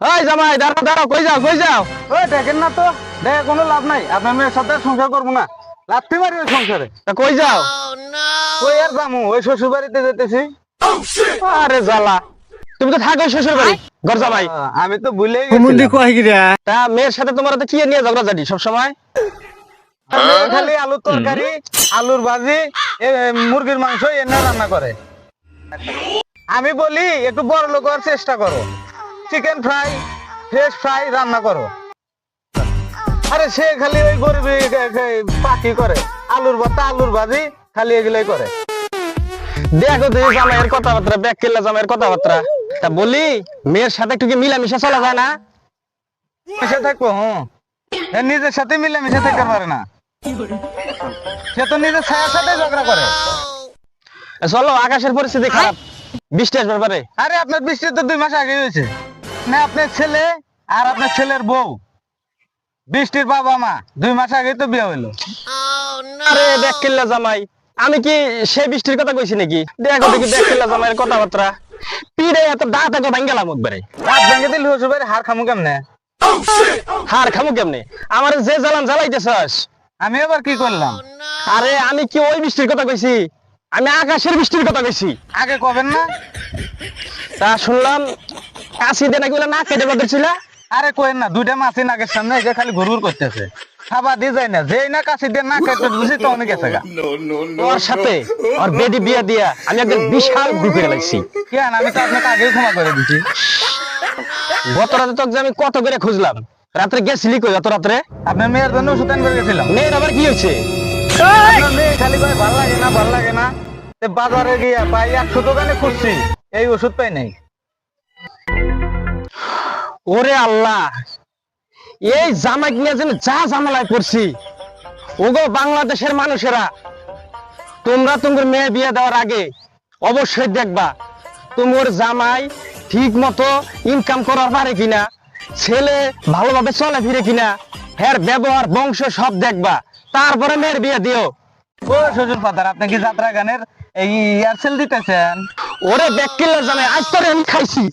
ওই জামাই দাঁড়াও দাঁড়াও কই যাও কই যাও? ওই দেখেন না তো দেখে কোনো লাভ নাই। আপনার মেয়ের সাথে সংসার করব না। লাথি মারি ওই সংসারে। তা কই যাও? ওই আর যামু ওই শ্বশুর বাড়িতে যেতেছি আরে জ্বালা। তুমি তো থাকো শ্বশুর বাড়ি ঘর জামাই। আমি তো ভুলেই। গিরা তা মেয়ের সাথে তোমার তো কি নিয়ে ঝগড়া জানি সব সময় খালি আলুর তরকারি আলুর ভাজি এ, মুরগির মাংস এনে রান্না করে। আমি বলি একটু বড় লোক হওয়ার চেষ্টা করো। চিকেন ফ্রাই ফ্রেশ ফ্রাই রান্না করো। আরে সে খালি ওই গরিবি পাখি করে। আলুর ভর্তা, আলুর ভাজি খালি এগুলোই করে। দেখো তো এই জামাইয়ের কথাবার্তা ব্যাগ কেল্লা জামাইয়ের কথাবার্তা। তা বলি, মেয়ের সাথে একটু কি মিলামিশা চলা যায় না? মিশে থাকব হ্যাঁ নিজের সাথে মিলে থাকতে পারে না। সে তো নিজের ছায়ার সাথে ঝগড়া করে। চলো, আকাশের পরিস্থিতি খারাপ। বৃষ্টি আসবে পারে। আরে আপনার বৃষ্টি তো দুই মাস আগে হয়েছে। না আপনার ছেলে আর আপনার ছেলের বউ। বৃষ্টির বাবা মা দুই মাস আগে তো বিয়ে হইল। আরে ব্যাগ কেল্লা জামাই আমি কি সেই বৃষ্টির কথা কইছি নাকি? দেখো দেখি ব্যাগ কেল্লা জামাইয়ের কথাবার্তা। পিড়ে এত দাঁত এত ভাঙ্গেলাম একবারে। রাত ভেঙে দিল হার খামু কেমনে? হার খামু কেমনে? আমার যে জ্বালান জ্বালাইতেছস। আমি আবার কি করলাম? আরে আমি কি ওই বৃষ্টির কথা কইছি? আমি আকাশের বৃষ্টির কথা কইছি। আগে কবেন না? তা শুনলাম নাকি বলে না কেটে আরে কোয়েন না দুইটা মাছি নাকের সামনে এসে খালি ঘুরঘুর করতেছে। খাবার দিয়ে যায় না যেই না কাশি দিয়ে না কেটে বুঝি তো অনেক গেছে গা ওর সাথে ওর বেডি বিয়া দিয়া আমি একদম বিশাল গ্রুপে লাগছি কেন? আমি তো আপনাকে আগেই ক্ষমা করে দিছি। গত রাতে তোকে আমি কত করে খুঁজলাম? রাত্রে গেছিলি কই গত রাত্রে? আপনার মেয়ের জন্য ওষুধ আনবে গেছিলাম। মেয়ের আবার কি হয়েছে? মেয়ে খালি কয় ভালো লাগে না ভালো লাগে না। বাজারে গিয়া পাই একশো দোকানে খুঁজছি এই ওষুধ পাই নাই। ওরে আল্লাহ এই জামাই নিয়ে যেন যা ঝামেলায় পড়ছি। ওগো বাংলাদেশের মানুষেরা তোমরা তোমার মেয়ে বিয়ে দেওয়ার আগে অবশ্যই দেখবা তোমার জামাই ঠিক মতো ইনকাম করার পারে কিনা ছেলে ভালোভাবে চলে ফিরে কিনা হ্যার ব্যবহার বংশ সব দেখবা। তারপরে মেয়ের বিয়ে দিও। ও শ্বশুর ফাদার আপনি কি যাত্রা গানের এই এয়ারসেল দিতেছেন? ওরে ব্যাকিল্লা জামাই আজ তোরে আমি খাইছি।